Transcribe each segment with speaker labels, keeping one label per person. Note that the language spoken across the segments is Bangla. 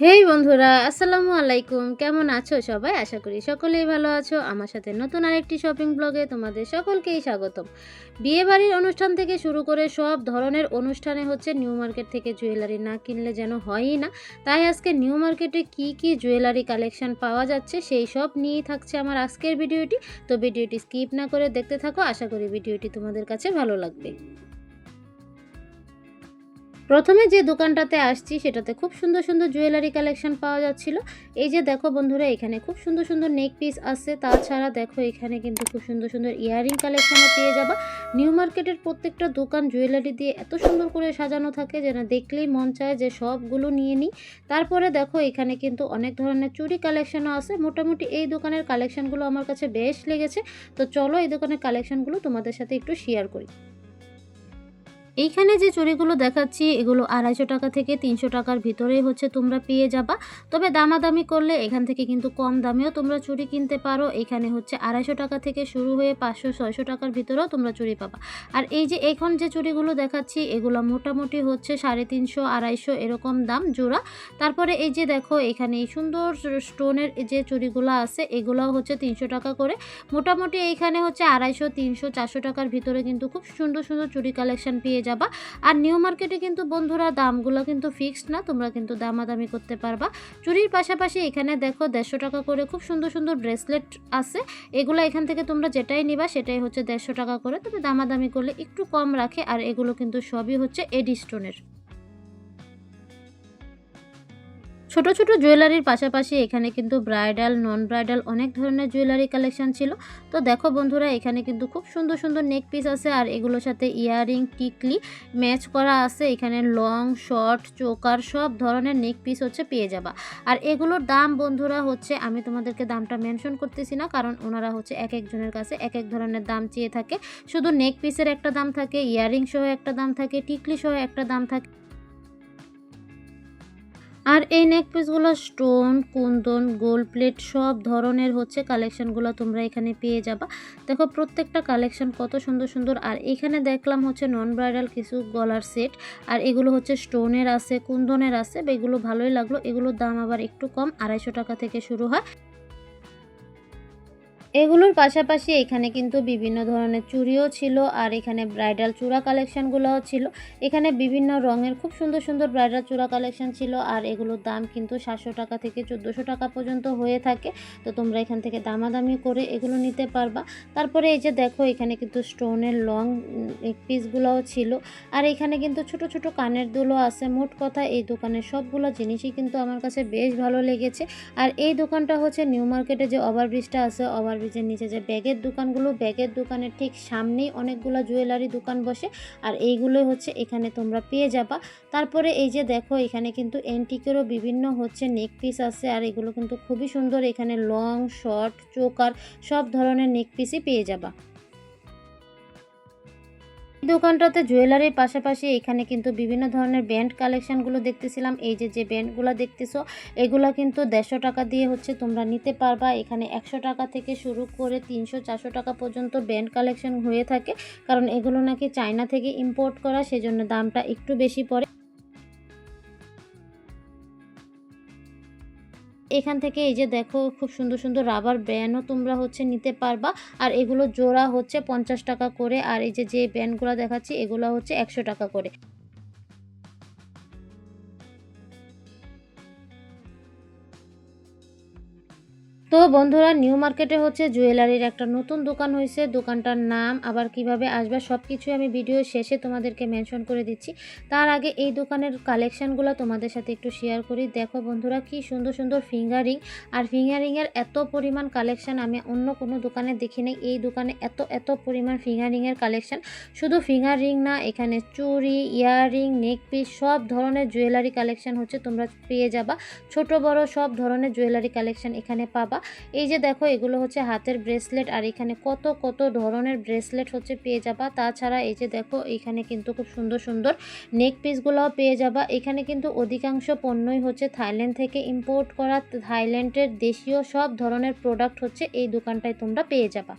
Speaker 1: হেই বন্ধুরা, আসসালামু আলাইকুম। কেমন আছো সবাই? আশা করি সকলেই ভালো আছো। আমার সাথে নতুন আরেকটি শপিং ব্লগে তোমাদের সকলকেই স্বাগতম। বিয়েবাড়ির অনুষ্ঠান থেকে শুরু করে সব ধরনের অনুষ্ঠানে হচ্ছে নিউ মার্কেট থেকে জুয়েলারি না কিনলে যেন হয়ই না। তাই আজকে নিউ মার্কেটে কি কি জুয়েলারি কালেকশন পাওয়া যাচ্ছে সেই সব নিয়েই থাকছে আমার আজকের ভিডিওটি। তো ভিডিওটি স্কিপ না করে দেখতে থাকো। আশা করি ভিডিওটি তোমাদের কাছে ভালো লাগবে। প্রথমে যে দোকানটাতে আসছি সেটাতে খুব সুন্দর সুন্দর জুয়েলারি কালেকশন পাওয়া যাচ্ছিল। এই যে দেখো বন্ধুরা, এখানে খুব সুন্দর সুন্দর নেক পিস আছে। তাছাড়া দেখো এখানে কিন্তু খুব সুন্দর সুন্দর ইয়ারিং কালেকশনও পেয়ে যাবা। নিউ মার্কেটের প্রত্যেকটা দোকান জুয়েলারি দিয়ে এত সুন্দর করে সাজানো থাকে যেন দেখলেই মন চায় যে সবগুলো নিয়ে নিই। তারপরে দেখো এখানে কিন্তু অনেক ধরনের চুরি কালেকশনও আছে। মোটামুটি এই দোকানের কালেকশনগুলো আমার কাছে বেশ লেগেছে। তো চলো এই দোকানের কালেকশনগুলো তোমাদের সাথে একটু শেয়ার করি। এইখানে যে চুড়িগুলো দেখাচ্ছি, এগুলো আড়াইশো টাকা থেকে তিনশো টাকার ভিতরেই হচ্ছে তোমরা পেয়ে যাবা। তবে দামাদামি করলে এখান থেকে কিন্তু কম দামেও তোমরা চুড়ি কিনতে পারো। এখানে হচ্ছে আড়াইশো টাকা থেকে শুরু হয়ে পাঁচশো, ছয়শো টাকার ভিতরেও তোমরা চুড়ি পাবা। আর এই যে এখন যে চুড়িগুলো দেখাচ্ছি, এগুলো মোটামুটি হচ্ছে সাড়ে তিনশো, আড়াইশো এরকম দাম জোড়া। তারপরে এই যে দেখো, এখানে এই সুন্দর স্টোনের যে চুড়িগুলো আছে, এগুলোও হচ্ছে তিনশো টাকা করে। মোটামুটি এইখানে হচ্ছে আড়াইশো, তিনশো, চারশো টাকার ভিতরে কিন্তু খুব সুন্দর সুন্দর চুড়ি কালেকশন পেয়ে যাবা। আর নিউ মার্কেটে কিন্তু বন্ধুরা দামগুলো কিন্তু ফিক্সড না, তোমরা কিন্তু দামাদামি করতে পারবা। চুরির পাশাপাশি এখানে দেখো দেড়শো টাকা করে খুব সুন্দর সুন্দর ব্রেসলেট আছে। এগুলো এখান থেকে তোমরা যেটাই নিবা সেটাই হচ্ছে দেড়শো টাকা করে। তবে দামাদামি করলে একটু কম রাখে, আর এগুলো কিন্তু সবই হচ্ছে এডি স্টোনের ছোট ছোট জুয়েলারির পাশাপাশি এখানে কিন্তু ব্রাইডাল নন ব্রাইডাল অনেক ধরনের জুয়েলারি কালেকশন ছিল। তো দেখো বন্ধুরা, এখানে কিন্তু খুব সুন্দর সুন্দর নেক পিস আছে আর এগুলোর সাথে ইয়াররিং টিকলি ম্যাচ করা আছে। এখানে লং শর্ট চোকার সব ধরনের নেক পিস হচ্ছে পেয়ে যাবা। আর এগুলোর দাম বন্ধুরা হচ্ছে, আমি তোমাদেরকে দামটা মেনশন করতেছি না, কারণ ওনারা হচ্ছে এক একজনের কাছে এক এক ধরনের দাম চেয়ে থাকে। শুধু নেক পিসের একটা দাম থাকে ইয়াররিং সহ একটা দাম থাকে, টিকলি সহ একটা দাম থাকে। আর এই নেক পিসগুলো স্টোন কুন্দন গোল্ড প্লেট সব ধরনের হচ্ছে কালেকশানগুলো তোমরা এখানে পেয়ে যাবা। দেখো প্রত্যেকটা কালেকশন কত সুন্দর সুন্দর। আর এখানে দেখলাম হচ্ছে নন ব্রাইডাল কিছু গলার সেট আর এগুলো হচ্ছে স্টোনের আছে, কুন্দনের আছে এগুলো ভালোই লাগল। এগুলোর দাম আবার একটু কম, আড়াইশো টাকা থেকে শুরু হয়। এগুলোর পাশাপাশি এখানে কিন্তু বিভিন্ন ধরনের চুড়িও ছিল, আর এখানে ব্রাইডাল চূড়া কালেকশনগুলোও ছিল। এখানে বিভিন্ন রঙের খুব সুন্দর সুন্দর ব্রাইডাল চূড়া কালেকশান ছিল, আর এগুলোর দাম কিন্তু সাতশো টাকা থেকে চোদ্দোশো টাকা পর্যন্ত হয়ে থাকে। তো তোমরা এখান থেকে দামাদামি করে এগুলো নিতে পারবা। তারপরে এই যে দেখো, এখানে কিন্তু স্টোনের লং পিসগুলোও ছিল। আর এখানে কিন্তু ছোট ছোট কানের দুলো আছে। মোট কথা, এই দোকানের সবগুলো জিনিসই কিন্তু আমার কাছে বেশ ভালো লেগেছে। আর এই দোকানটা হচ্ছে নিউ মার্কেটে যে ওভারব্রিজটা আছে ওভার ব্রিজের নিচে যে ব্যাগের দোকানগুলো, ব্যাগের দোকানের ঠিক সামনেই অনেকগুলো জুয়েলারি দোকান বসে। আর এইগুলো হচ্ছে এখানে তোমরা পেয়ে যাবা। তারপরে এই যে দেখো, এখানে কিন্তু অ্যান্টিকেরও বিভিন্ন হচ্ছে নেক পিস আছে। আর এগুলো কিন্তু খুবই সুন্দর। এখানে লং শর্ট চোকার সব ধরনের নেক পিসই পেয়ে যাবা। দোকানটাতে জুয়েলারির পাশাপাশি এখানে কিন্তু বিভিন্ন ধরনের ব্যান্ড কালেকশানগুলো দেখতেছিলাম। এই যে যে ব্যান্ডগুলো দেখতেছো, এগুলো কিন্তু দেড়শো টাকা দিয়ে হচ্ছে তোমরা নিতে পারবা। এখানে একশো টাকা থেকে শুরু করে তিনশো, চারশো টাকা পর্যন্ত ব্যান্ড কালেকশন হয়ে থাকে। কারণ এগুলো নাকি চায়না থেকে ইম্পোর্ট করা, সেজন্য দামটা একটু বেশি পড়ে। এখান থেকে এই যে দেখো, খুব সুন্দর সুন্দর রাবার ব্যান্ডও তোমরা হচ্ছে নিতে পারবা। আর এগুলো জোড়া হচ্ছে পঞ্চাশ টাকা করে। আর এই যে যে ব্যান্ডগুলো দেখাচ্ছি, এগুলো হচ্ছে একশো টাকা করে। তো বন্ধুরা নিউ মার্কেটে হচ্ছে জুয়েলারির একটা নতুন দোকান হয়েছে। দোকানটার নাম আবার কীভাবে আসবে সব কিছুই আমি ভিডিও শেষে তোমাদেরকে মেনশন করে দিচ্ছি। তার আগে এই দোকানের কালেকশানগুলো তোমাদের সাথে একটু শেয়ার করি। দেখো বন্ধুরা, কি সুন্দর সুন্দর ফিঙ্গারিং আর ফিঙ্গারিংয়ের এত পরিমাণ কালেকশান আমি অন্য কোনো দোকানে দেখি নাই। এই দোকানে এত এত পরিমাণ ফিঙ্গারিংয়ের কালেকশান শুধু ফিঙ্গার রিং না, এখানে চুড়ি ইয়াররিং নেক পিস সব ধরনের জুয়েলারি কালেকশান হচ্ছে তোমরা পেয়ে যাবা। ছোট, বড় সব ধরনের জুয়েলারি কালেকশান এখানে পাবা। এই যে দেখো, এগুলো হচ্ছে হাতের ব্রেসলেট আর এখানে কত কত ধরনের ব্রেসলেট হচ্ছে পেয়ে যাবা। তাছাড়া এই যে দেখো, এখানে কিন্তু খুব সুন্দর সুন্দর নেক পিসগুলোও পেয়ে যাবা। এখানে কিন্তু অধিকাংশ পণ্যই হচ্ছে থাইল্যান্ড থেকে ইম্পোর্ট করা, থাইল্যান্ডের দেশীয় সব ধরনের প্রোডাক্ট হচ্ছে এই দোকানটায় তোমরা পেয়ে যাবা।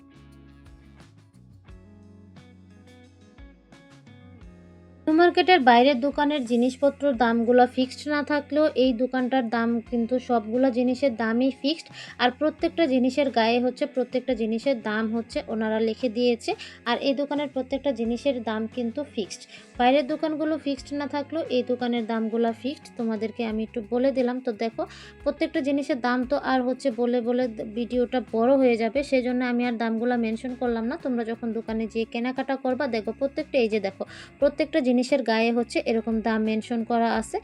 Speaker 1: মার্কেটের বাইরের দোকানের জিনিসপত্র দামগুলো ফিক্সড না থাকলেও এই দোকানটার দাম কিন্তু সবগুলো জিনিসের দামই ফিক্সড আর প্রত্যেকটা জিনিসের গায়ে হচ্ছে, প্রত্যেকটা জিনিসের দাম হচ্ছে, ওনারা লিখে দিয়েছে। আর এই দোকানের প্রত্যেকটা জিনিসের দাম কিন্তু ফিক্সড বাইরের দোকানগুলো ফিক্সড না থাকলেও এই দোকানের দামগুলো ফিক্সড তোমাদেরকে আমি একটু বলে দিলাম। তো দেখো, প্রত্যেকটা জিনিসের দাম তো আর হচ্ছে বলে বলে ভিডিওটা বড় হয়ে যাবে সেই জন্য আমি আর দামগুলো মেনশন করলাম না। তোমরা যখন দোকানে যেয়ে কেনাকাটা করবা, দেখো প্রত্যেকটা, এই যে দেখো, প্রত্যেকটা জিনিসের গায়ে হচ্ছে এরকম দাম মেনশন করা আছে।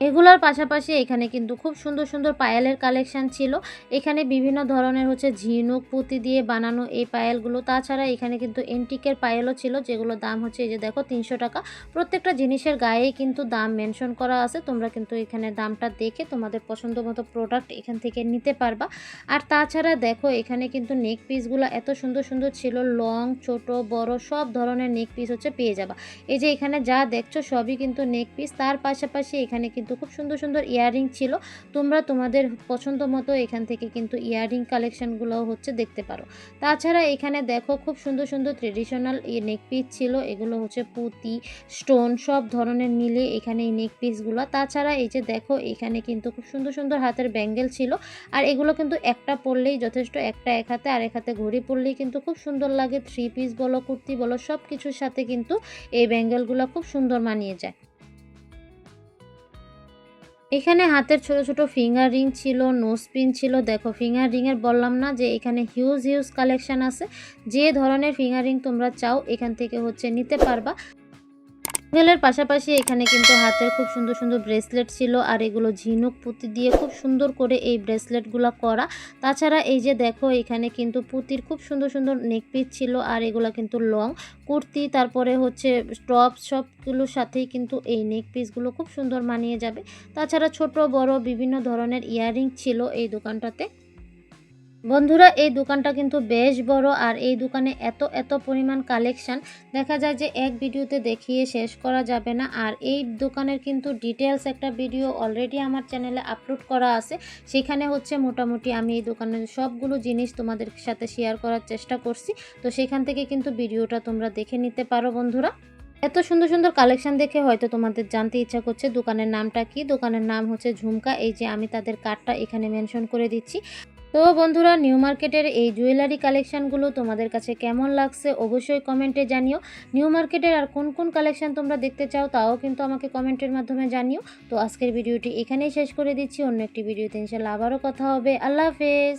Speaker 1: এগুলোর পাশাপাশি এখানে কিন্তু খুব সুন্দর সুন্দর পায়েলের কালেকশান ছিল। এখানে বিভিন্ন ধরনের হচ্ছে ঝিনুক, পুঁতি দিয়ে বানানো এই পায়েলগুলো। তাছাড়া এখানে কিন্তু এন্টিকের পায়েলও ছিল, যেগুলোর দাম হচ্ছে এই যে দেখো তিনশো টাকা। প্রত্যেকটা জিনিসের গায়েই কিন্তু দাম মেনশন করা আছে। তোমরা কিন্তু এখানে দামটা দেখে তোমাদের পছন্দ মতো প্রোডাক্ট এখান থেকে নিতে পারবা। আর তাছাড়া দেখো এখানে কিন্তু নেক পিসগুলো এত সুন্দর সুন্দর ছিল লং ছোট, বড়, সব ধরনের নেক পিস হচ্ছে পেয়ে যাবা। এই যে এখানে যা দেখছ সবই কিন্তু নেক পিস তার পাশাপাশি এখানে কিন্তু খুব সুন্দর সুন্দর ইয়াররিং ছিল। তোমরা তোমাদের পছন্দ মতো এখান থেকে কিন্তু ইয়াররিং কালেকশনগুলো হচ্ছে দেখতে পারো। তাছাড়া এখানে দেখো খুব সুন্দর সুন্দর ট্রেডিশনাল নেক পিস ছিল। এগুলো হচ্ছে পুঁতি স্টোন সব ধরনের মিলে এখানে এই নেক পিসগুলো তাছাড়া এই যে দেখো এখানে কিন্তু খুব সুন্দর সুন্দর হাতের ব্যাঙ্গেল ছিল। আর এগুলো কিন্তু একটা পরলেই যথেষ্ট, একটা এক হাতে আর এক হাতে ঘড়ি পরলেই কিন্তু খুব সুন্দর লাগে। থ্রি পিস বলো, কুর্তি বলো সব কিছুর সাথে কিন্তু এই ব্যাঙ্গেলগুলো খুব সুন্দর মানিয়ে যায়। এখানে হাতের ছোট ছোট ফিঙ্গার রিং ছিল নোজ পিন ছিল। দেখো ফিঙ্গার রিংয়ের বললাম না যে এখানে হিউজ হিউজ কালেকশন আছে। যে ধরনের ফিঙ্গার রিং তোমরা চাও, এখান থেকে হচ্ছে নিতে পারবা। বেলের পাশাপাশি এখানে কিন্তু হাতের খুব সুন্দর সুন্দর ব্রেসলেট ছিল আর এগুলো ঝিনুক পুঁতি দিয়ে খুব সুন্দর করে এই ব্রেসলেটগুলো করা। তাছাড়া এই যে দেখো, এখানে কিন্তু পুঁতির খুব সুন্দর সুন্দর নেক পিস ছিল আর এগুলো কিন্তু লং কুর্তি, তারপরে হচ্ছে টপ সবগুলোর সাথেই কিন্তু এই নেকপিসগুলো খুব সুন্দর মানিয়ে যাবে। তাছাড়া ছোট, বড় বিভিন্ন ধরনের ইয়াররিং ছিল এই দোকানটাতে। বন্ধুরা, এই দোকানটা কিন্তু বেশ বড় আর এই দোকানে এত এত পরিমাণ কালেকশন দেখা যায় যে এক ভিডিওতে দেখিয়ে শেষ করা যাবে না আর এই দোকানের কিন্তু ডিটেলস একটা ভিডিও অলরেডি আমার চ্যানেলে আপলোড করা আছে। সেখানে হচ্ছে মোটামুটি আমি এই দোকানের সবগুলো জিনিস তোমাদের সাথে শেয়ার করার চেষ্টা করছি। তো সেখান থেকে কিন্তু ভিডিওটা তোমরা দেখে নিতে পারো বন্ধুরা। এত সুন্দর সুন্দর কালেকশন দেখে হয়তো তোমাদের জানতে ইচ্ছা করছে দোকানের নামটা কি। দোকানের নাম হচ্ছে ঝুমকা। এই যে আমি তাদের কার্ডটা এখানে মেনশন করে দিচ্ছি। তো বন্ধুরা নিউ মার্কেটের এই জুয়েলারি কালেকশানগুলো তোমাদের কাছে কেমন লাগছে অবশ্যই কমেন্টে জানিও। নিউ মার্কেটের আর কোন কোন কালেকশান তোমরা দেখতে চাও তাও কিন্তু আমাকে কমেন্টের মাধ্যমে জানিও। তো আজকের ভিডিওটি এখানেই শেষ করে দিচ্ছি, অন্য একটি ভিডিওতে ইনশাল্লাহ আবারও কথা হবে। আল্লাহ হাফেজ।